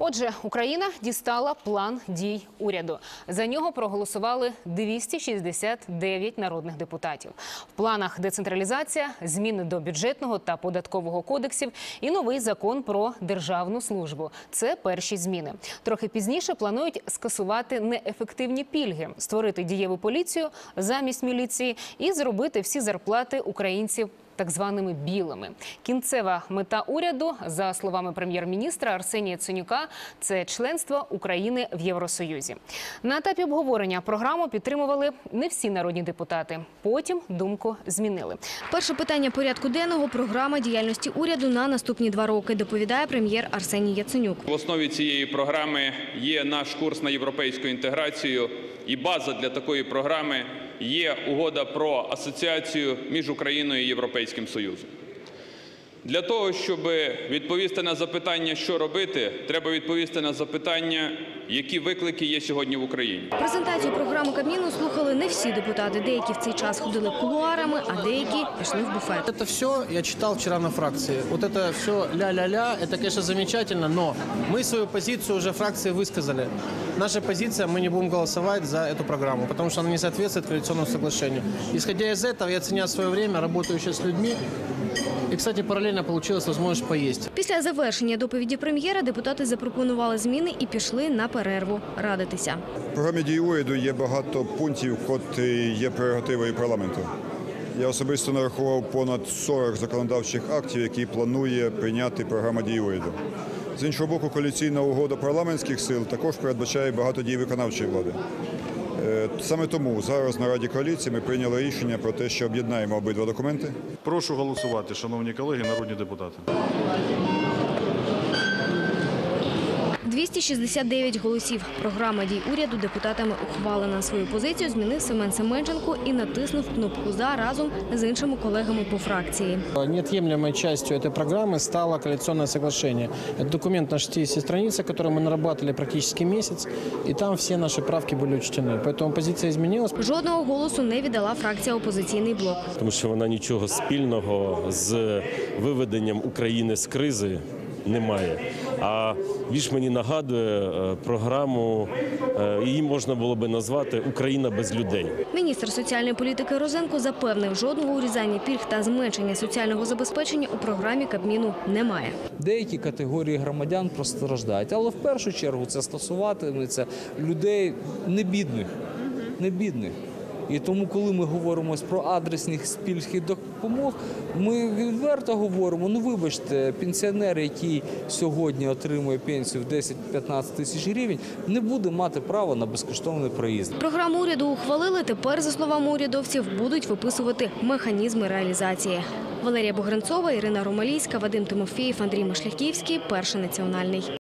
Отже, Україна дістала план дій уряду. За нього проголосували 269 народних депутатів. В планах децентралізація, зміни до бюджетного та податкового кодексів і новий закон про державну службу. Це перші зміни. Трохи пізніше планують скасувати неефективні пільги, створити дієву поліцію замість міліції і зробити всі зарплати українців так званими білими. Кінцева мета уряду, за словами прем'єр-міністра Арсенія Ценюка, це членство України в Євросоюзі. На етапі обговорення програму підтримували не всі народні депутати. Потім думку змінили. Перше питання порядку денного – програма діяльності уряду на наступні два роки, доповідає прем'єр Арсеній Яценюк. В основі цієї програми є наш курс на європейську інтеграцію, і база для такої програми є угода про асоціацію між Україною і Європейським Союзом. Для того, щоб відповісти на запитання, що робити, треба відповісти на запитання, які виклики є сьогодні в Україні. Презентацію програми Кабміну слухали не всі депутати. Деякі в цей час ходили кулуарами, а деякі пішли в буфет. Это все я читал вчера на фракции. Вот это все ля-ля-ля, это, конечно, замечательно, но мы свою позицию уже фракции высказали. Наша позиция, мы не будем голосовать за эту программу, потому что она не соответствует коалиционному соглашению. Исходя из этого, я ценя свое время, работаю сейчас с людьми. И, кстати, параллельно получилась возможность поесть. Після завершення доповіді прем'єра депутати запропонували зміни і пішли на перерву радитися. В програмі дій уряду є багато пунктів, котрі є прерогативою парламенту. Я особисто нарахував понад 40 законодавчих актів, які планує прийняти програма дій уряду. З іншого боку, коаліційна угода парламентських сил також передбачає багато дій виконавчої влади. Е, Саме тому зараз на Раді коаліції ми прийняли рішення про те, що об'єднаємо обидва документи. Прошу голосувати, шановні колеги, народні депутати. 269 голосів. Програма дій уряду депутатами ухвалена. Свою позицію змінив Семен Семенченко і натиснув кнопку «За» разом з іншими колегами по фракції. Неотъемлемой частью этой программы стало коалиционное соглашение. Это документ на 60 страницах, который мы нарабатывали практически месяц, и там все наши правки были учтены. Поэтому позиция изменилась. Жодного голосу не віддала фракція «Опозиційний блок». тому що вона нічого спільного з виведенням України з кризи не має. А більш мені нагадує е, програму, е, її можна було би назвати Україна без людей. Міністр соціальної політики Розенко запевнив, жодного урізання пільг та зменшення соціального забезпечення у програмі Кабміну немає. Деякі категорії громадян постраждають, але в першу чергу це стосуватиметься людей не бідних, не бідних. І тому, коли ми говоримо про адресних спільг і допомог, ми відверто говоримо: ну вибачте, пенсіонер, який сьогодні отримує пенсію в 10-15 тисяч гривень, не буде мати права на безкоштовний проїзд. Програму уряду ухвалили. Тепер, за словами урядовців, будуть виписувати механізми реалізації. Валерія Богранцова, Ірина Ромалійська, Вадим Тимофєєв, Андрій Машляківський. Перший національний.